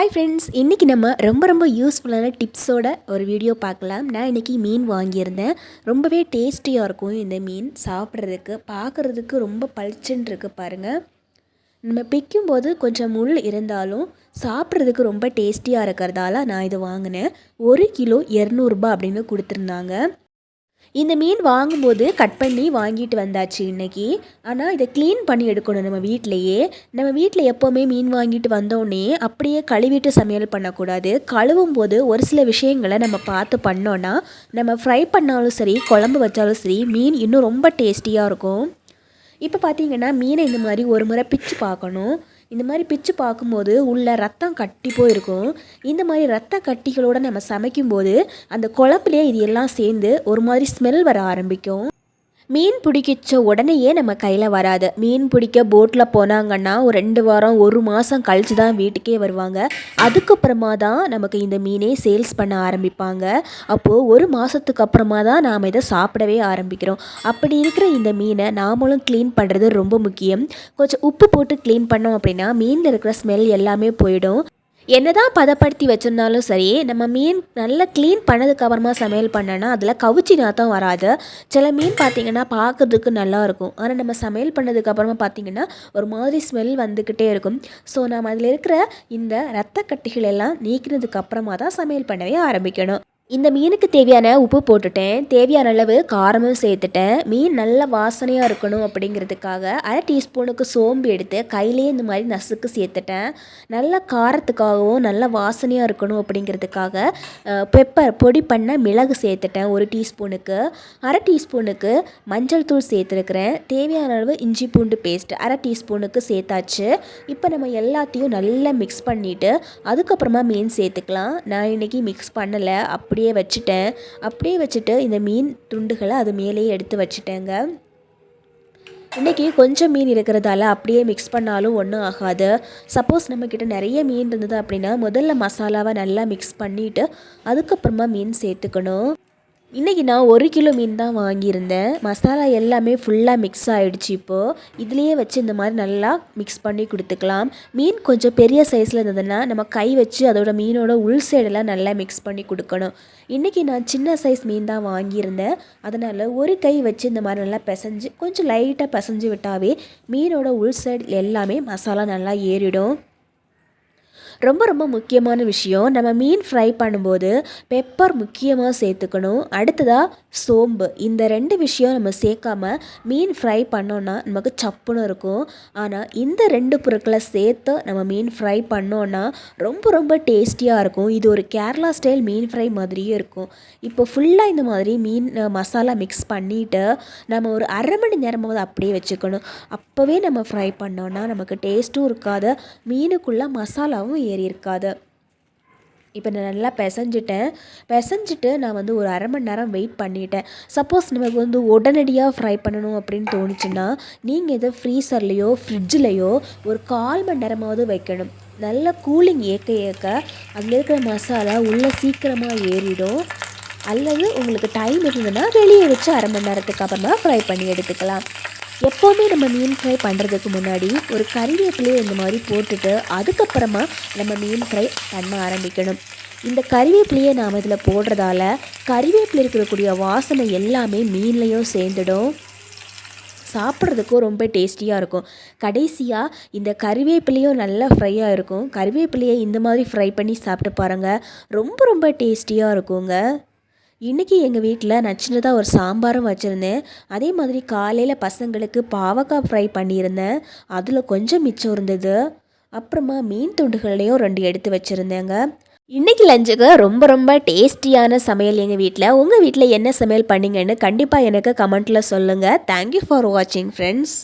Hi friends இன்றைக்கி நம்ம ரொம்ப ரொம்ப யூஸ்ஃபுல்லான டிப்ஸோட ஒரு வீடியோ பார்க்கலாம். நான் இன்றைக்கி மீன் வாங்கியிருந்தேன். ரொம்பவே டேஸ்டியாக இருக்கும் இந்த மீன். சாப்பிட்றதுக்கு பார்க்குறதுக்கு ரொம்ப பளிச்சுன்னு இருக்குது பாருங்கள் நம்ம பிக்கும்போது கொஞ்சம் முள் இருந்தாலும் சாப்பிட்றதுக்கு ரொம்ப டேஸ்டியாக இருக்கிறதால நான் இது வாங்கினேன். ஒரு கிலோ இரநூறுபா அப்படின்னு கொடுத்துருந்தாங்க. இந்த மீன் வாங்கும்போது கட் பண்ணி வாங்கிட்டு வந்தாச்சு இன்றைக்கி ஆனால் இதை க்ளீன் பண்ணி எடுக்கணும் நம்ம வீட்டிலையே நம்ம வீட்டில் எப்போவுமே மீன் வாங்கிட்டு வந்தோடனே அப்படியே கழுவிட்டு சமையல் பண்ணக்கூடாது. கழுவும் போது ஒரு சில விஷயங்களை நம்ம பார்த்து பண்ணோன்னா நம்ம ஃப்ரை பண்ணாலும் சரி குழம்பு வச்சாலும் சரி மீன் இன்னும் ரொம்ப டேஸ்டியாக இருக்கும். இப்போ பார்த்தீங்கன்னா மீனை இந்த மாதிரி ஒரு முறை பிச்சு பார்க்கணும். இந்த மாதிரி பிச்சு பார்க்கும்போது உள்ள ரத்தம் கட்டி போயிருக்கும். இந்த மாதிரி ரத்த கட்டிகளோடு நம்ம சமைக்கும்போது அந்த குழம்புலேயே இது எல்லாம் சேர்ந்து ஒரு மாதிரி ஸ்மெல் வர ஆரம்பிக்கும். மீன் பிடிக்கிச்ச உடனேயே நம்ம கையில் வராது. மீன் பிடிக்க போட்டில் போனாங்கன்னா ஒரு ரெண்டு வாரம் ஒரு மாதம் கழித்து தான் வீட்டுக்கே வருவாங்க. அதுக்கப்புறமா தான் நமக்கு இந்த மீனே சேல்ஸ் பண்ண ஆரம்பிப்பாங்க. அப்போது ஒரு மாதத்துக்கு அப்புறமா தான் நாம் இதை சாப்பிடவே ஆரம்பிக்கிறோம். அப்படி இருக்கிற இந்த மீனை நாமளும் க்ளீன் பண்ணுறது ரொம்ப முக்கியம். கொஞ்சம் உப்பு போட்டு க்ளீன் பண்ணோம் அப்படின்னா மீனில் இருக்கிற ஸ்மெல் எல்லாமே போயிடும். என்னதான் பதப்படுத்தி வச்சுருந்தாலும் சரி நம்ம மீன் நல்லா க்ளீன் பண்ணதுக்கு அப்புறமா சமையல் பண்ணனா அதில் கவுச்சி நாத்தம் வராது. சில மீன் பார்த்திங்கன்னா பார்க்குறதுக்கு நல்லா இருக்கும். ஆனால் நம்ம சமையல் பண்ணதுக்கப்புறமா பார்த்தீங்கன்னா பார்த்திங்கன்னா ஒரு மாதிரி ஸ்மெல் வந்துக்கிட்டே இருக்கும். ஸோ நம்ம அதில் இருக்கிற இந்த ரத்த கட்டிகள் எல்லாம் நீக்கினதுக்கு அப்புறமா தான் சமையல் பண்ணவே ஆரம்பிக்கணும். இந்த மீனுக்கு தேவையான உப்பு போட்டுட்டேன். தேவையான அளவு காரமும் சேர்த்துட்டேன். மீன் நல்ல வாசனையாக இருக்கணும் அப்படிங்கிறதுக்காக அரை டீஸ்பூனுக்கு சோம்பு எடுத்து கையிலேயே இந்த மாதிரி நசுக்கு சேர்த்துட்டேன். நல்ல காரத்துக்காகவும் நல்ல வாசனையாக இருக்கணும் அப்படிங்கிறதுக்காக பெப்பர் பொடி பண்ண மிளகு சேர்த்துட்டேன் ஒரு டீஸ்பூனுக்கு. அரை டீஸ்பூனுக்கு மஞ்சள் தூள் சேர்த்துருக்குறேன். தேவையான அளவு இஞ்சி பூண்டு பேஸ்ட் அரை டீஸ்பூனுக்கு சேர்த்தாச்சு. இப்போ நம்ம எல்லாத்தையும் நல்லா மிக்ஸ் பண்ணிவிட்டு அதுக்கப்புறமா மீன் சேர்த்துக்கலாம். நான் இன்றைக்கி மிக்ஸ் பண்ணலை. அப்படி அப்படியே வச்சுட்டேன். அப்படியே வச்சுட்டு இந்த மீன் துண்டுகளை அது மேலேயே எடுத்து வச்சுட்டேங்க. இன்றைக்கி கொஞ்சம் மீன் இருக்கிறதால அப்படியே மிக்ஸ் பண்ணாலும் ஒன்றும் ஆகாது. சப்போஸ் நம்மக்கிட்ட நிறைய மீன் இருந்தது அப்படின்னா முதல்ல மசாலாவை நல்லா மிக்ஸ் பண்ணிவிட்டு அதுக்கப்புறமா மீன் சேர்த்துக்கணும். இன்றைக்கி நான் ஒரு கிலோ மீன் தான் வாங்கியிருந்தேன். மசாலா எல்லாமே ஃபுல்லாக மிக்ஸ் ஆகிடுச்சு இப்போது இதுலேயே வச்சு இந்த மாதிரி நல்லா மிக்ஸ் பண்ணி கொடுத்துக்கலாம். மீன் கொஞ்சம் பெரிய சைஸில் இருந்ததுன்னா நம்ம கை வச்சு அதோட மீனோட உள் சைடெல்லாம் நல்லா மிக்ஸ் பண்ணி கொடுக்கணும். இன்றைக்கி நான் சின்ன சைஸ் மீன் தான் வாங்கியிருந்தேன். அதனால் ஒரு கை வச்சு இந்த மாதிரி நல்லா பிசைஞ்சு கொஞ்சம் லைட்டாக பிசைஞ்சு விட்டாவே மீனோட உள் சைடு எல்லாமே மசாலா நல்லா ஏறிடும். ரொம்ப ரொம்ப முக்கியமான விஷயம். நம்ம மீன் ஃப்ரை பண்ணும்போது பெப்பர் முக்கியமாக சேர்த்துக்கணும். அடுத்ததாக சோம்பு. இந்த ரெண்டு விஷயம் நம்ம சேர்க்காம மீன் ஃப்ரை பண்ணோன்னா நமக்கு சப்புன்னு இருக்கும். ஆனால் இந்த ரெண்டு பொருட்களை சேர்த்து நம்ம மீன் ஃப்ரை பண்ணோன்னா ரொம்ப ரொம்ப டேஸ்டியாக இருக்கும். இது ஒரு கேரளா ஸ்டைல் மீன் ஃப்ரை மாதிரியே இருக்கும். இப்போ ஃபுல்லாக இந்த மாதிரி மீன் மசாலா மிக்ஸ் பண்ணிவிட்டு நம்ம ஒரு அரை மணி நேரமாவது அப்படியே வச்சுக்கணும். அப்போவே நம்ம ஃப்ரை பண்ணோன்னா நமக்கு டேஸ்ட்டும் இருக்காது. மீனுக்குள்ளே மசாலாவும் ஏறி இருக்காது இப்போ நான் நல்லா பிசைஞ்சிட்டேன். பிசைஞ்சிட்டு நான் வந்து ஒரு அரை மணி நேரம் வெயிட் பண்ணிட்டேன். சப்போஸ் நமக்கு வந்து உடனடியாக ஃப்ரை பண்ணணும் அப்படின்னு தோணுச்சுன்னா நீங்கள் இதை ஃப்ரீசர்லேயோ ஃப்ரிட்ஜ்லேயோ ஒரு கால் மணி நேரமாவது வைக்கணும். நல்ல கூலிங் ஏற்க ஏற்க அதில் இருக்கிற மசாலா உள்ளே சீக்கிரமாக ஏறிடும். அல்லது உங்களுக்கு டைம் இருந்ததுன்னா வெளியே வச்சு அரை மணி நேரத்துக்கு அப்புறமா ஃப்ரை பண்ணி எடுத்துக்கலாம். எப்போவுமே நம்ம மீன் ஃப்ரை பண்ணுறதுக்கு முன்னாடி ஒரு கறிவேப்பிலையை இந்த மாதிரி போட்டுட்டு அதுக்கப்புறமா நம்ம மீன் ஃப்ரை பண்ண ஆரம்பிக்கணும். இந்த கறிவேப்பிலையை நாம் இதில் போடுறதால கறிவேப்பிலை இருக்கக்கூடிய வாசனை எல்லாமே மீன்லேயும் சேர்ந்துடும். சாப்பிட்றதுக்கும் ரொம்ப டேஸ்டியாக இருக்கும். கடைசியாக இந்த கறிவேப்பிலையும் நல்லா ஃப்ரையாக இருக்கும். கறிவேப்பிலையை இந்த மாதிரி ஃப்ரை பண்ணி சாப்பிட்டு பாருங்கள் ரொம்ப ரொம்ப டேஸ்டியாக இருக்குங்க. இன்றைக்கி எங்கள் வீட்டில் நான் சின்னதாக ஒரு சாம்பாரும் வச்சுருந்தேன். அதே மாதிரி காலையில் பசங்களுக்கு பாவக்காய் ஃப்ரை பண்ணியிருந்தேன். அதில் கொஞ்சம் மிச்சம் இருந்தது. அப்புறமா மீன் துண்டுகளையும் ரெண்டு எடுத்து வச்சுருந்தேங்க. இன்றைக்கி லஞ்சுக்கு ரொம்ப ரொம்ப டேஸ்டியான சமையல் எங்கள் வீட்டில் உங்கள் வீட்டில் என்ன சமையல் பண்ணிங்கன்னு கண்டிப்பாக எனக்கு கமெண்ட்டில் சொல்லுங்கள் தேங்க்யூ ஃபார் வாட்சிங் ஃப்ரெண்ட்ஸ்